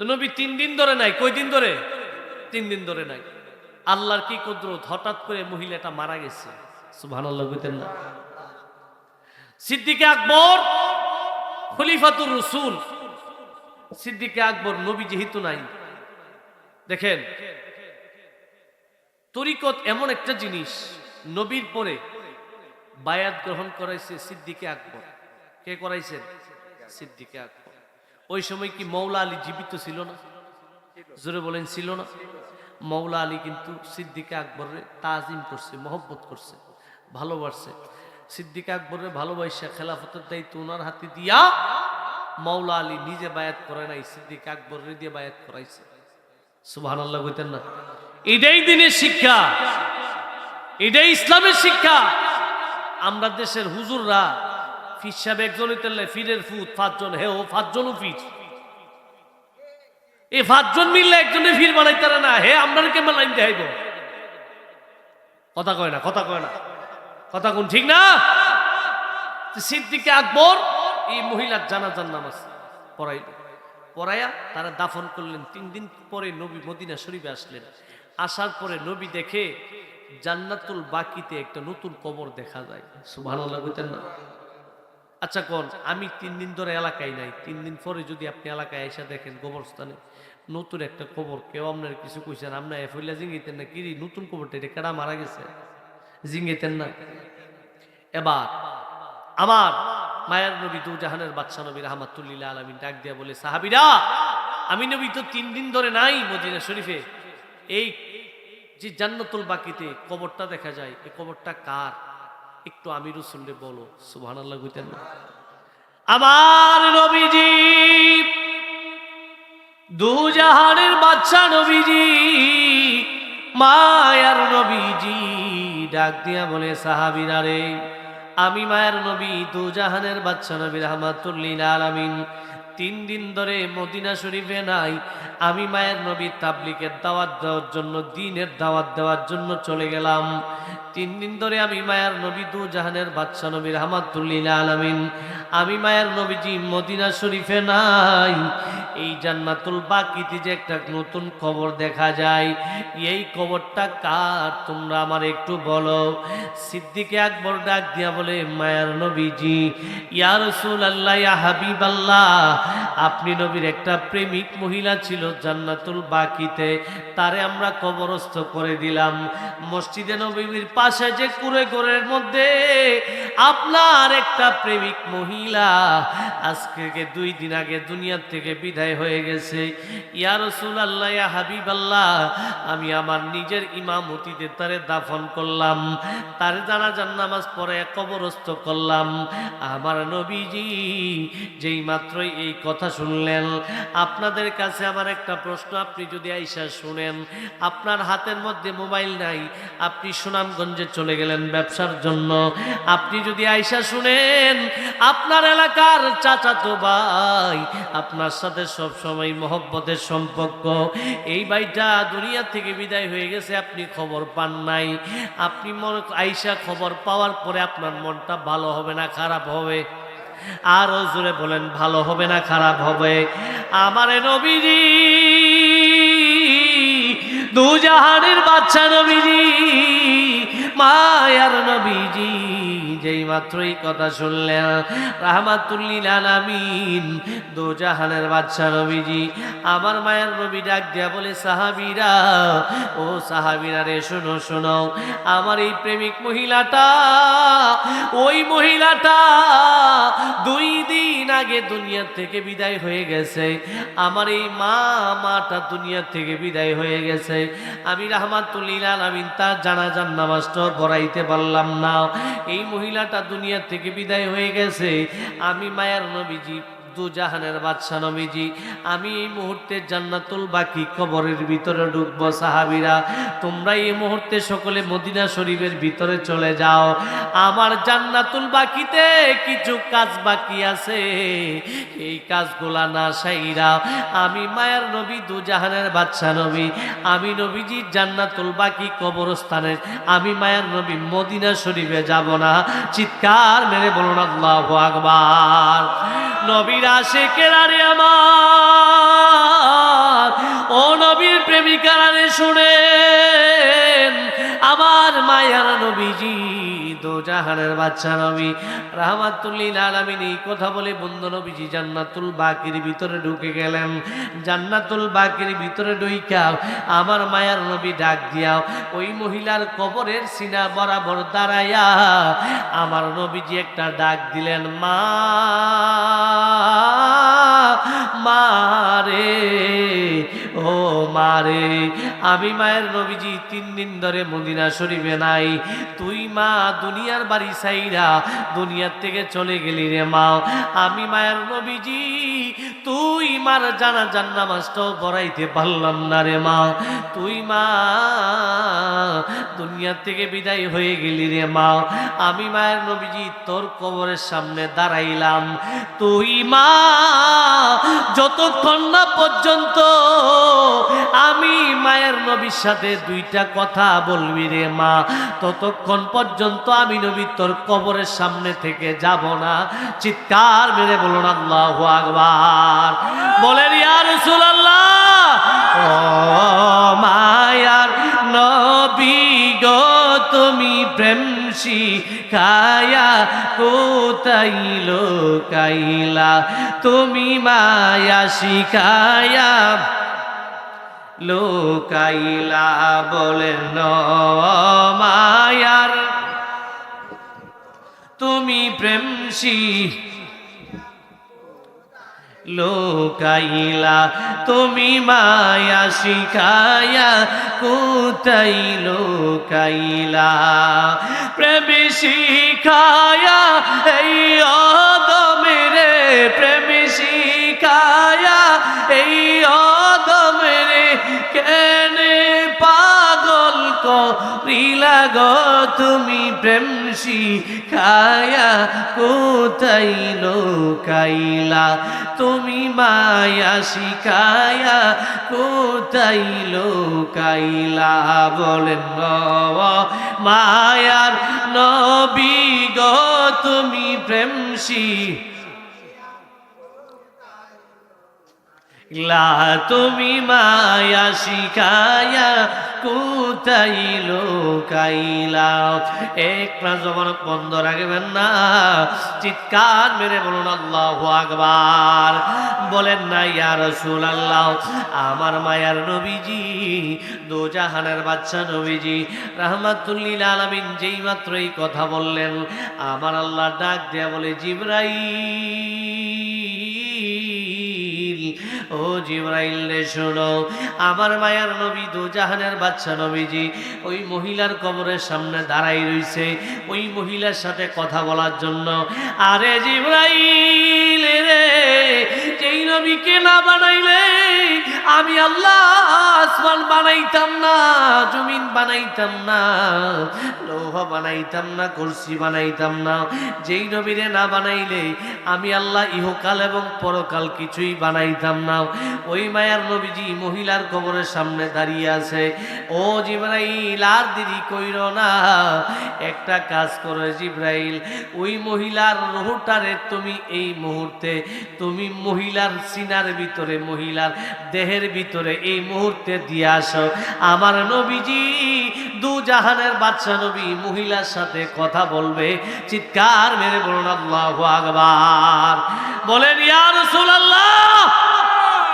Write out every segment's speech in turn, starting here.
তো নবী তিন দিন ধরে নাই কই দিন ধরে? তিন দিন ধরে নাই। আল্লাহর কি কুদরত? হঠাৎ করে মহিলাটা মারা গেছে। বুঝতেন না। সিদ্দিকে আকবর, খলিফাতুর রসুল। সিদ্দিকে আকবর নবী যেহেতু নাই। দেখেন, তরিকত এমন একটা জিনিস, নবীর পরে বায়াত গ্রহণ করাইছে সিদ্দিকে আকবর। কে করাইছেন? সিদ্দিকে আকবর। ওই সময় কি মৌলা আলী জীবিত ছিল না? জোরে বলেন, ছিল না। মৌলা আলী কিন্তু সিদ্দিকা আকবরের তাজিম করছে, মহব্বত করছে, ভালোবাসছে। সিদ্দিকা আকবরের ভালোবাসা, খেলাফতের দায়িত্ব ওনার হাতে দিয়া মৌলা আলী নিজে বায়াত করে নাই, সিদ্দিক আকবরের দিয়ে বায়াত করাইছে। সুবহান আল্লাহ কইতেন না। এটাই দিনের শিক্ষা। এটাই ইসলামের শিক্ষা। আমরা দেশের হুজুররা ফির সাহেব একজনই তেলে ফিরের ফুট পাঁচজন হে ও পাঁচজনও ফির। এই পাঁচজন মিললে একজনে ফির বানাইতে না, হে আমরা কেমন লাইন দেখাইব কথা কয় না, কথা কয় না। কথা কোন ঠিক না? সিদ্দিকে আকবর, এই মহিলার জানাজার নামাজ পড়াইল। পড়াইয়া তারা দাফন করলেন। তিন দিন পরে নবী মদিনা শরীফে আসলেন। আসার পরে নবী দেখে জান্নাতুল বাকিতে একটা নতুন কবর দেখা যায়। সুবহানাল্লাহ, কইতেন না? আচ্ছা কোন, আমি তিন দিন ধরে এলাকায় নাই। তিন দিন পরে যদি আপনি এলাকায় এসে দেখেন কবরস্থানে, নতুন একটা কবর, কেউ আপনার কিছু কইছেন আপনার এফইলা জিঙ্গিতেন না কিরি নতুন কবরটা, এটা কেডা মারা গেছে? জিঙ্গিতেন না। এবার, আমার মায়ের নবী দু জাহানের বাদশা নবী রহমাতুল্লিল্লাহ আলমিন ডাক দিয়া বলে, সাহাবিরা, আমি নবী তো তিন দিন ধরে নাই মদিনা শরীফে। এই যে জান্নাতুল বাকিতে কবরটা দেখা যায়, এই কবরটা কার? একটু আমি রসুল্লে বলো সুবহান আল্লাহ কইতেন আমার নবীজি, দু জাহানের বাদশা নবীজি, মায়ার নবীজি, ডাক দিয়া বলে, সাহাবিরা রে, আমি মায়ের নবী, দু জাহানের বাদশা নবী রহমাতুল্লিল আলামিন। তিন দিন ধরে মদিনা শরীফে নাই। আমি মায়ের নবী তাবলিকের দাওয়াত দেওয়ার জন্য, দিনের দাওয়াত দেওয়ার জন্য চলে গেলাম। তিন দিন ধরে আমি মায়ের নবী দু জাহানের বাদশা নবী রহমাতুল্লিল আলামিন। আমি মায়ের নবীজি মদিনা শরীফে নাই। এই জান্নাতুল বাকিতে যে একটা নতুন খবর দেখা যায়, এই খবরটা কার তোমরা আমার একটু বলো। সিদ্দিকে আকবর ডাক দিয়া বলে, মায়ার নবীজি, ইয়া রাসূলুল্লাহ, ইয়া হাবিবাল্লাহ আপনি নবীর একটা প্রেমিক মহিলা ছিল জান্নাতুল বাকিতে, তারে আমরা কবরস্থ করে দিলাম। মসজিদে নবীর পাশে যে কুড়ে ঘরের মধ্যে আপনার একটা প্রেমিক মহিলা আজকে দুই দিন আগে দুনিয়ার থেকে বিদায় হয়ে গেছে। ইয়া রাসূলুল্লাহ, ইয়া হাবিবাল্লাহ, আমি আমার নিজের ইমামতিতে তারে দাফন করলাম। তার জানাজার নামাজ পরে কবরস্থ করলাম। আমার নবীজি যেই মাত্রই এই কথা শুনলেন। আপনাদের কাছে আমার একটা প্রশ্ন, আপনি যদি আইসা শুনেন, আপনার হাতের মধ্যে মোবাইল নাই, আপনি সুনামগঞ্জে চলে গেলেন ব্যবসার জন্য। আপনি যদি আইসা শুনেন, আপনার এলাকার চাচাতো ভাই, আপনার সাথে সব সময় মহব্বতের সম্পর্ক। এই ভাইটা দুনিয়া থেকে বিদায় হয়ে গেছে, আপনি খবর পান নাই। আপনি মনে, আইসা খবর পাওয়ার পরে আপনার মনটা ভালো হবে না, খারাপ হবে? আরও জোরে বলেন, ভালো হবে না, খারাপ হবে? আমারে নবীজি দু জাহানের বাচ্চা নবীজি, মায়ার নবীজি। যেই মাত্রই কথা শুনলেন, রাহমাতুল্লিল আলামিন দু জাহানের বাচ্চা নবীজি আমার মায়ের নবী ডাক দিয়া বলে, সাহাবীরা, ও সাহাবীরা রে, শোনো শোনো, আমার এই প্রেমিক মহিলাটা, ওই মহিলাটা দুই দিন আগে দুনিয়া থেকে বিদায় হয়ে গেছে। আমার এই মা, মাটা দুনিয়া থেকে বিদায় হয়ে গেছে। আমি রাহমাতুল্লিল আলামিন তার জানাজার নামাজটা পড়াইতে পারলাম না। এই মহিলাটা দুনিয়া থেকে বিদায় হয়ে গেছে। আমি মায়ার নবীজি দু জাহানের বাদশা নবীজি, আমি এই মুহূর্তে জান্নাতুল বাকি কবরের ভিতরে ঢুকবো সাহাবিরা। তোমরা এই মুহূর্তে সকলে মদিনা শরীফের ভিতরে চলে যাও। আমার জান্নাতুল বাকিতে কিছু কাজ বাকি আছে। এই কাজগুলা না সাইরা, আমি মায়ের নবী, দু জাহানের বাদশা নবী। আমি নবীজি জান্নাতুল বাকি কবরস্থানের আমি মায়ের নবী মদিনা শরীফে যাব না। চিৎকার মেরে বলুন আল্লাহ আকবার। নবীর আশে আরে আমার। দো জাহানের বাচ্চা নবী। রাহমাতুল্লিল আলামিন এই কথা বলে বন্ধু নবীজি জান্নাতুল বাকির ভিতরে ঢুকে গেলেন। জান্নাতুল বাকির ভিতরে ঢুইকাও, আমার মায়ার নবী ডাক দিয়াও, ওই মহিলার কবরের সিনা বরাবর দাঁড়াইয়া আমার নবীজি একটা ডাক দিলেন, মা মারে, ও মারে। আমি মায়ের নবীজি তিন দিন ধরে মদিনা শরীফে নাই। তুই মা, দুনিয়ার বাড়ি সাইরা দুনিয়ার থেকে চলে গেলি রে মা। আমি মায়ের নবীজি তুই মার জানা জান্না মাসটাও পড়াইতে পারলাম না রে মা। তুই মা দুনিয়ার থেকে বিদায় হয়ে গেলি রে মা। আমি মায়ের নবীজি তোর কবরের সামনে দাঁড়াইলাম। তুই মা, যতক্ষণ না পর্যন্ত আমি মায়ের নবীর সাথে দুইটা কথা বলবি রে মা, ততক্ষণ পর্যন্ত আমি নবী তোর কবরের সামনে থেকে যাব না। চিৎকার মেরে বলুন, আল্লাহ আকবার। বলেন, ইয়া রাসূলুল্লাহ, ও মায়ার নবী গো, তুমি প্রেম শিখায়া কোথায় লোকাইলা? তুমি মায়া শিখায়া লোকাইলা বলেন মায়ার, তুমি প্রেম শিখ লোকাইলা তুমি মায়া শিখায়া কোথায় লোকাইলা। প্রেম শিখায়া এই অদমেরে প্রেম তুমি প্রেম শিখায়া কোথায় লোকাইলা? তুমি মায়া শিখায়া কোথায় লোকাইলা? বলেন মায়ার নবী গো, তুমি প্রেম শিখ লা তুমি মায়া শিখায়া কোথায় লোকাইলা। এক প্রাণ বন্ধ রাখবেন না। চিৎকার মেরে বলুন, আল্লাহ আকবার। বলেন না ইয়ার রসুল আল্লাহ আমার মায়ার নবীজি দো জাহানের বাচ্চা নবীজি, রাহমাতুল্লিল আলামিন যেই মাত্র এই কথা বললেন, আমার আল্লাহ ডাক দেয়া বলে, জিব্রাইল। ও জিব্রাইল রে, শোনো। আমার মায়ার নবী দু জাহানের বাচ্চা নবীজি, ওই মহিলার কবরের সামনে দাঁড়াই রইছে। ওই মহিলার সাথে কথা বলার জন্য, আরে জিব্রাইল রে, যেই নবীকে না বানাইলে আমি আল্লাহ আসমান বানাইতাম না, জমিন বানাইতাম না, লৌহ বানাইতাম না, কুরসি বানাইতাম না। যেই নবীরে না বানাইলে আমি আল্লাহ ইহকাল এবং পরকাল কিছুই বানাইতাম না। ওই মায়ার নবীজি মহিলার কবরের সামনে দাঁড়িয়ে আছে। ও জিব্রাইল, আর দেরি কইর না। একটা কাজ করো জিব্রাইল, ওই মহিলার রোহটারে তুমি এই মুহূর্তে, তুমি মহিলার সিনার ভিতরে, মহিলার দেহের ভিতরে এই মুহূর্তে দিয়ে আসো। আমার নবীজি, দু জাহানের বাচ্চা নবী মহিলার সাথে কথা বলবে, চিৎকার মেরে বলুন, আল্লাহ আকবার। বলেন, ইয়া রাসূলুল্লাহ!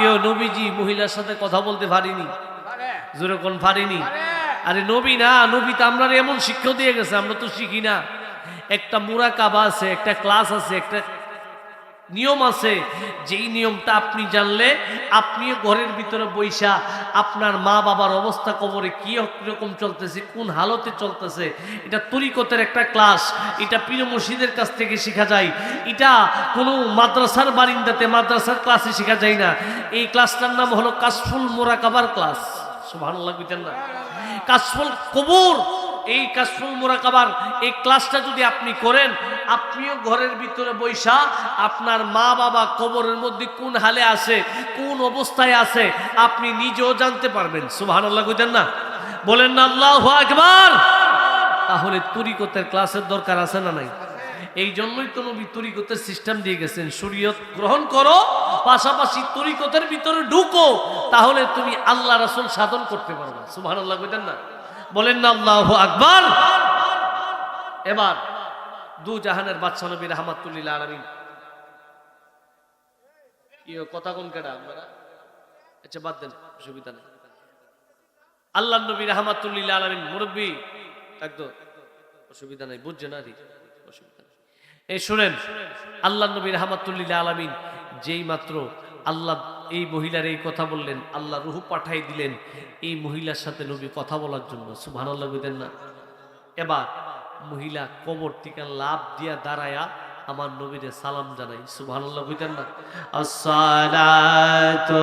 কেউ নবীজি মহিলার সাথে কথা বলতে পারিনি? জোরে কোন পারিনি? আরে নবী না, নবী তো আমরা এমন শিক্ষা দিয়ে গেছে, আমরা তো শিখি না। একটা মুরাকাবা আছে, একটা ক্লাস আছে, একটা নিয়ম আছে। যেই নিয়মটা আপনি জানলে, আপনিও ঘরের ভিতরে বৈশা আপনার মা বাবার অবস্থা কবরে কি রকম চলতেছে, কোন হালতে চলতেছে, এটা তরিকতের একটা ক্লাস। এটা পীর মসজিদের কাছ থেকে শেখা যায়। এটা কোনো মাদ্রাসার বারিন্দাতে মাদ্রাসার ক্লাসে শেখা যায় না। এই ক্লাসটার নাম হলো কাশফুল মোরাকাবার ক্লাস। ভালো লাগবেন না। কাশফুল কবুর এই কাশফুল মোরাকাবার, এই ক্লাসটা যদি আপনি করেন, আপনিও ঘরের ভিতরে বৈশা, আপনার মা বাবা কবরের মধ্যে কোন হালে আছে, কোন অবস্থায় আছে, আপনি নিজেও জানতে পারবেন। সুবাহান আল্লাহ বুঝেন না? বলেন না, আল্লাহ আকবার! তাহলে তরিকতের ক্লাসের দরকার আছে না নাই? এই জন্যই তো নবী তরিকতের সিস্টেম দিয়ে গেছেন, শরীয়ত গ্রহণ করো, পাশাপাশি তরিকতের ভিতরে ঢুকো, তাহলে তুমি আল্লাহ রাসূল সাধন করতে পারবে। সুবহানাল্লাহ কইতেন না? বলেন না, আল্লাহু আকবার। এবার দু জাহানের বাদশা নবী রহমাতুল্লিল আলামিন। কি কথা আপনারা? আচ্ছা বাদ দেন, অসুবিধা নেই। আল্লাহ নবী রহমাতুল্লিল আলমিন মুরব্বী। একদম। অসুবিধা নাই, বুঝছে না অসুবিধা নেই। এই শুনেন আল্লাহ নবী রহমাতুল্লিল আলামিন যেই মাত্র আল্লাহ এই মহিলার এই কথা বললেন, আল্লাহ রুহু পাঠাই দিলেন, এই মহিলার সাথে নবী কথা বলার জন্য, সুবহানাল্লাহ বুঝলেন না। এবার মহিলা কবর থেকে লাভ দিয়া দাঁড়ায়া আমার নবীরে সালাম জানাই, সুবহানাল্লাহ বুঝলেন না। আসসালাতু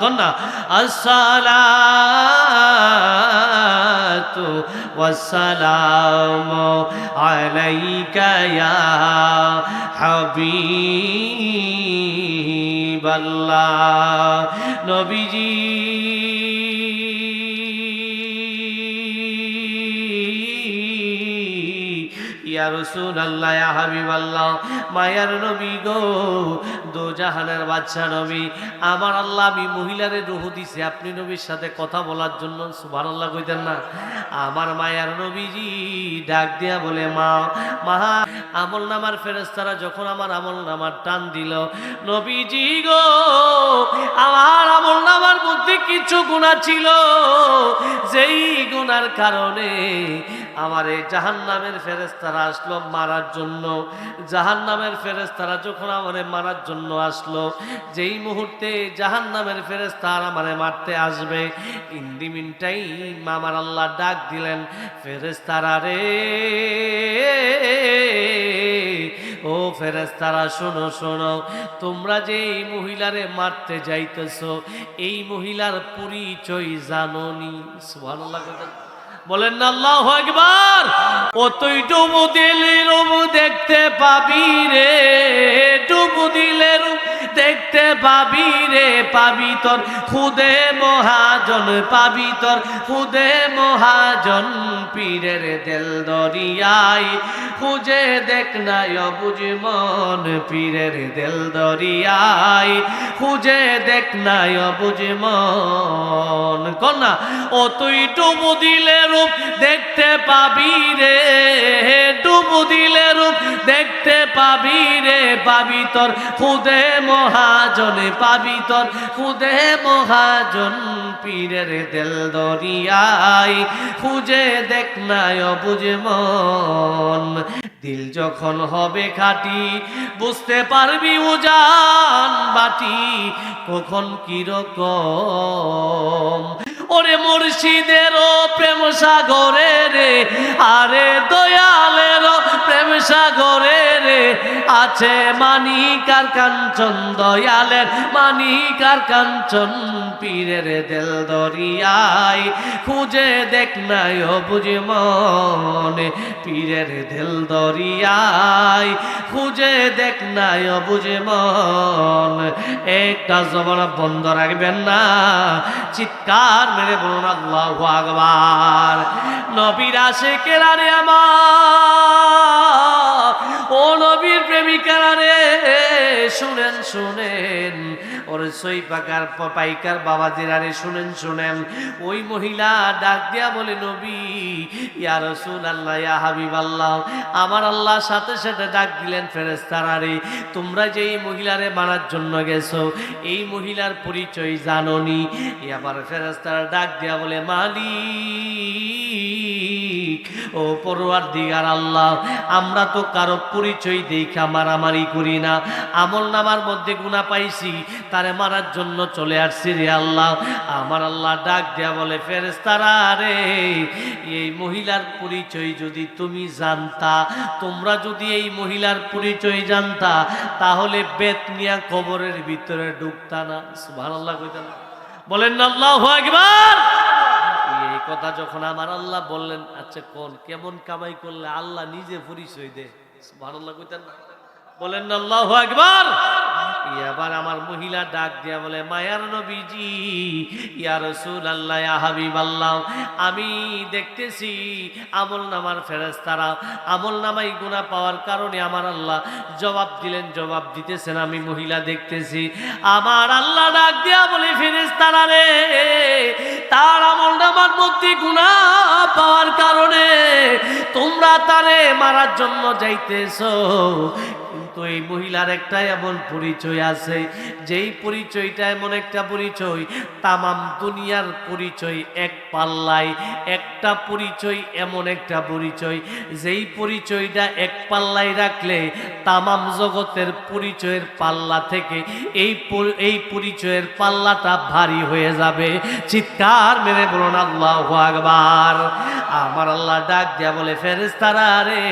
কন্না আসসালাতু ওয়াসসালামু আলাইকা ইয়া হাবিবাল্লাহ নবীজি হাবিবাল্লাহ, মায়ার নবী গো, দো জাহানের বাদশা নবী, আমার আল্লাহ আমি মহিলারে রুহ দিছে, আপনি নবীর সাথে কথা বলার জন্য সুবহানাল্লাহ কইতেন না। আমার মায়ার নবীজি ডাক দিয়া বলে, মা মাহা আমল নামার ফেরেস্তারা যখন আমার আমল নামার টান দিল, নবীজি গো, আমার আমল নামার মধ্যে কিছু গুণা ছিল, যেই গুনার কারণে আমার এই জাহান নামের ফেরেস্তারা আসলো মারার জন্য জাহান নামের ফেরেস্তারা যখন আমারে মারার জন্য আসলো, যেই মুহূর্তে জাহান নামের ফেরেস্তার আমারে মারতে আসবে ইন্দিমিনটাই আমার আল্লাহ ডাক দিলেন ফেরেস্তারা রে, ও ফেরেস্তারা শোনো শোনো, তোমরা যে এই মহিলারে মারতে যাইতেছো, এই মহিলার পরিচয় জানোনি কইতেন। বলেন না আল্লাহ একবার ও তুই ডুবু দিলে রূপ দেখতে পাবি রে? ডুবু দিলে দেখতে পাবি রে পাবি তোর, খুদে মহাজন পাবি তোর, খুদে মহাজন পীরের দেল দরিয়াই খুঁজে দেখ নাই অবুঝ মন পীরের দেল দরিয়াই খুঁজে দেখ নাই অবুঝ মন। কন্যা ও তুই ডুবু দিলে রূপ দেখতে পাবি রে, ডুবু দিলে রূপ দেখতে পাবি রে, পাবি তোর খুদে মহাজন পাবি তোর। খুদে মহাজন পীরের দেল দরিয়াই। খুঁজে দেখ নাই অবুঝ মন। দিল যখন হবে খাটি, বুঝতে পারবি উজান বাটি কখন কীরকম। ওরে মুর্শিদেরও প্রেম সাগরে রে আরে দয়ালেরও প্রেম সাগরে আছে মানিকার কাঞ্চন দয়ালের মানিকার কাঞ্চন পীরের দেল দরিয়াই খুঁজে দেখ নাই বুঝ মনে পীরের দেল দরিয়াই খুঁজে দেখ নাই বুঝ মন, একটা জবান বন্ধ রাখবেন না, চিৎকার মেরে বলুন আল্লাহ আকবার। নবীর কেরারে আমার, ও প্রেমিকারা শুনেন শুনেন। ওর সই পাকার পাইকার বাবাজিরা রে, শুনেন শুনেন। ওই মহিলা ডাক দিয়া বলে, নবী, ইয়া রসুল আল্লাহ ইয়া হাবিব আল্লাহ আমার আল্লাহ সাথে সাথে ডাক দিলেন ফেরেস্তারা রে। তোমরা যে এই মহিলারে মারার জন্য গেছো, এই মহিলার পরিচয় জাননি আবার ফেরেস্তারা ডাক দিয়া বলে, মালিক ও পড়ুয়ার দিগার আল্লাহ, আমরা তো কারও পরিচয় দেখা মারামারি করি না। আমল নামার মধ্যে গুণা পাইছি, তারে মারার জন্য চলে আসছি রে আল্লাহ। আমার আল্লাহ ডাক দেয়া বলে ফেরেস্তারা রে, এই মহিলার পরিচয় যদি তুমি জানতা, তোমরা যদি এই মহিলার পরিচয় জানতা, তাহলে বেত নিয়া কবরের ভিতরে ঢুকতা না। সুবহানাল্লাহ কইতাম। না বলেন আল্লাহু আকবার! এই কথা যখন আমার আল্লাহ বললেন আচ্ছা কোন? কেমন কামাই করলে আল্লাহ নিজে পরিচয় দে সুবহানাল্লাহ কইতেন না। বলেন না একবার এবার আমার মহিলা ডাক দিয়া বলে, মায়ার নবীজি ইয়ার রসুল আল্লাহ হাবিব আল্লাহ আমি দেখতেছি আমল নামার ফেরেস্তারা আমল নামাই গুণা পাওয়ার কারণে আমার আল্লাহ জবাব দিলেন, জবাব দিতেছেন, আমি মহিলা দেখতেছি। আমার আল্লাহ ডাক দিয়া বলে ফেরেস্তারা রে, তার আমল নামার মধ্যে গুণা পাওয়ার কারণে তোমরা তারে মারার জন্য যাইতেছো। কিন্তু এই মহিলার একটা এমন পরিচয় আছে। যেই পরিচয়টা এমন একটা পরিচয়, তামাম দুনিয়ার পরিচয় এক পাল্লায়, একটা পরিচয় এমন একটা পরিচয়। যেই পরিচয়টা এক পাল্লায় রাখলে, তামাম জগতের পরিচয়ের পাল্লা থেকে এই এই পরিচয়ের পাল্লাটা ভারী হয়ে যাবে। চিৎকার মেরে বলুন আল্লাহ আকবার। আমার আল্লাহ ডাক দিয়া বলে ফেরেস্তারা রে,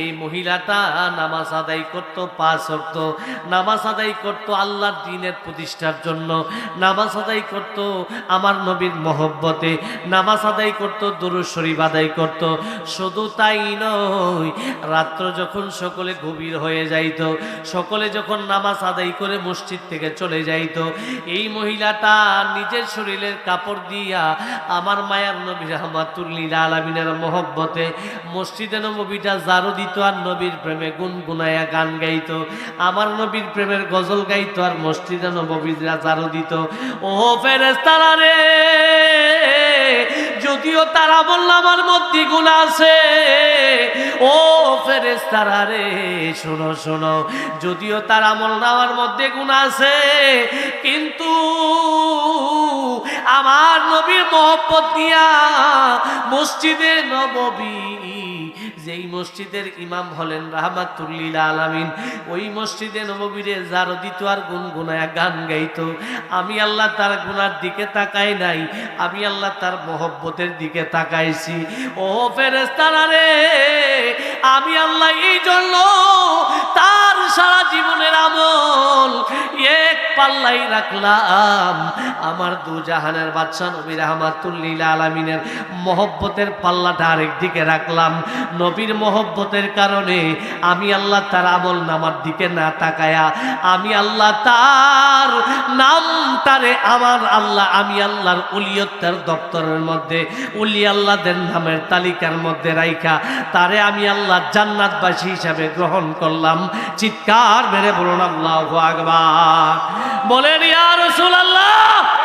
এই মহিলাটা নামাজ আদায় করত পাঁচ অক্ত নামাজ আদায় করত আল্লাহর দিনের প্রতিষ্ঠার জন্য। নামাজ আদায় করত আমার নবীর মহব্বতে। নামাজ আদায় করত, দুরুদ শরীফ আদায় করত। শুধু তাই নয়, রাত্র যখন সকলে গভীর হয়ে যাইত, সকলে যখন নামাজ আদায় করে মসজিদ থেকে চলে যাইত, এই মহিলাটা নিজের শরীরের কাপড় দিয়া আমার মায়ার নবী রহমাতুল্লিল আলমিনের মহব্বতে মসজিদে নবীটা জারু দিত আর নবীর প্রেমে গুনগুনায়া গান গাইতো। আমার নবীর প্রেমের গজল গাইতো আর মসজিদে নবীরা জারু দিত। ও ফেরেস্তারা রে, যদিও তারা বলল আমার মধ্যে গুণ আছে, ও ফেরেস্তারা রে, শোনো শোনো, যদিও তার আমল নামার মধ্যে গুণ আছে, কিন্তু আমার নবীর মোহব্বত দিয়া মসজিদে নববী যেই মসজিদের ইমাম হলেন রাহমাতুল্লিল আলামিন, ওই মসজিদে নববীরে যার দিত আর গুনগুনায় গান গাইতো, আমি আল্লাহ তার গুনার দিকে তাকাই নাই, আমি আল্লাহ তার মহব্বতের দিকে তাকাইছি। ও ফেরেস্তারা রে, আমি আল্লাহ এই জন্য তার সারা জীবনের আমল এক পাল্লাই রাখলাম। আমার দু জাহানের বাদশা নবী রহমাতুল্লিল আলামিনের মহব্বতের পাল্লাটা আরেক দিকে রাখলাম। নবীর মহব্বতের কারণে আমি আল্লাহ তার আমল নামার দিকে না তাকায়া, আমি আল্লাহ তার নাম তারে আমার আল্লাহ, আমি আল্লাহর উলিয়ত্তার দপ্তরের মধ্যে, উলি আল্লাহদের নামের তালিকার মধ্যে রাইখা, তারে আমি আল্লাহ জান্নাতবাসী হিসাবে গ্রহণ করলাম। চিৎকার মেরে বলুন, আল্লাহ আকবার। বলেন, ইয়া রাসূলুল্লাহ